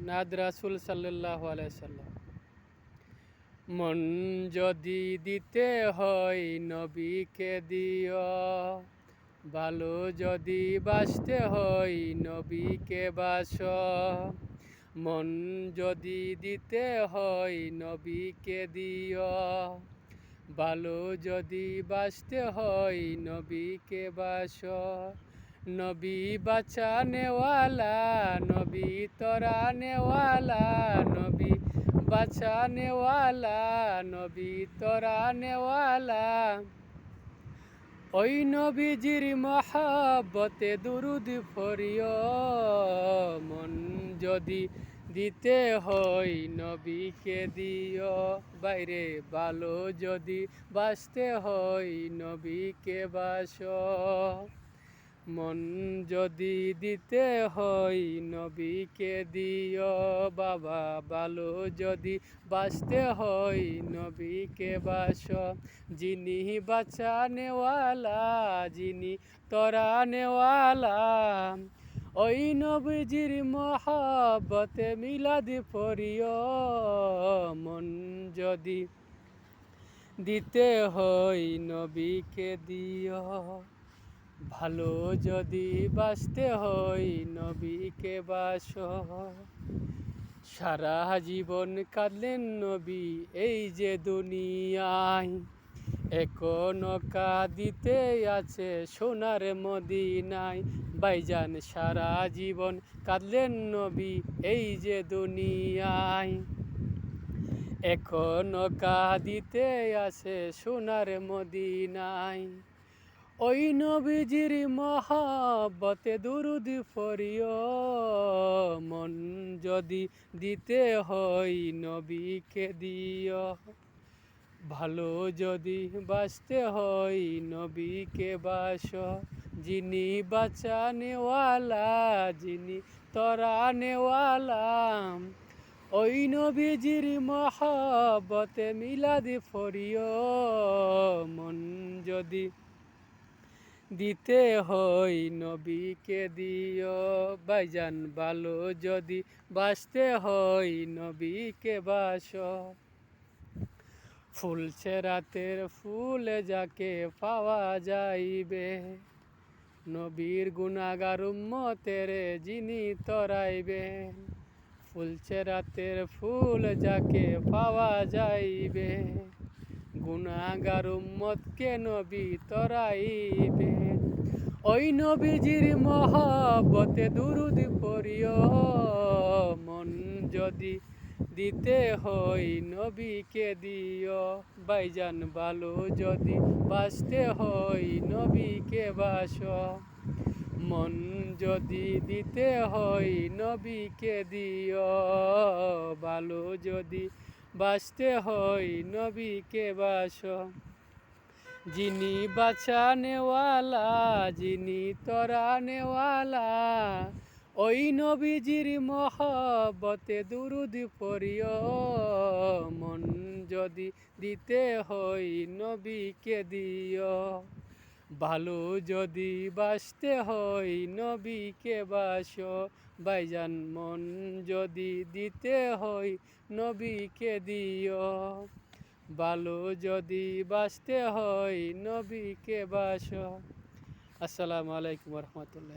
নাদ রাসুল সাল্লাহ আলাইসাল্লাম মন যদি দিতে হয় নবীকে দিও, ভালো যদি বাসতে হয় নবীকে বাস মন যদি দিতে হয় নবীকে দিও, ভালো যদি বাসতে হয় নবীকে বাস নবী বাঁচানেওয়ালা, নবী তরানেওয়ালা নবী বাঁচানেওয়ালা, নবী তরানেওয়ালা ওই নবীজির মহাবতে দুরুদ ফরিয় মন যদি দিতে হয় নবীকে দিও, বাইরে ভালো যদি বাঁচতে হয় নবীকে বাস। মন যদি দিতে হয় নবীকে দিও, বাবা ভালো যদি বাঁচতে হয় নবীকে বাস। যিনি বাঁচানেওয়ালা, যিনি তরানেওয়ালা, ওই নবীজির মহাবতে মিলাদি পড়িও। মন যদি দিতে হয় নবীকে দিও। ভালো যদি বাঁচতে হয় নবীকে বাস। সারা জীবন কাঁদলেন নবী এই যে দুনিয়ায়। এখনও কাঁদিতে আছে সোনার মদিনায়। বাইজান সারা জীবন কাঁদলেন নবী এই যে দুনিয়ায়। এখনও কাঁদিতে আছে সোনার মদিনায়। ওই নবীজির মহাবতে দুরুদ ফরিও মন যদি দিতে হয় নবীকে দিও। ভালো যদি বাঁচতে হয় নবীকে বাস। যিনি বাঁচানেওয়ালা, যিনি তরানেওয়ালা। ওই নবীজির মহাবতে মিলাদি ফরিও মন যদি দিতে হয় নবীকে দিও বাইজান ভালো যদি বাঁচতে হয় নবীকে বাস। ফুলছে রাতের ফুল যাকে পাওয়া যাইবে। নবীর গুণাগার উম্মতেরে যিনি তরাইবে। ফুলছে রাতের ফুল যাকে পাওয়া যাইবে। গুণাগার উম্মতকে নবী তরাইবে ওই নবীজির মহাবতে দুরুদ পড়িও। মন যদি দিতে হয় নবীকে দিও। বাইজান ভালো যদি বাঁচতে হয় নবীকে বাস। মন যদি দিতে হয় নবীকে দিও। ভালো যদি বাঁচতে হয় নবীকে বাস। যিনি বাঁচানেওয়ালা যিনি তরানেওয়ালা ওই নবীজির মহাবতে দুরুদ পড়িও। মন যদি দিতে হয় নবীকে দিও। ভালো যদি বাঁচতে হয় নবীকে বাস বাইজান মন যদি দিতে হয় নবীকে দিও। ভালো যদি বাঁচতে হয় নবীকে বাস। আসসালামু আলাইকুম রহমতুল্লাহ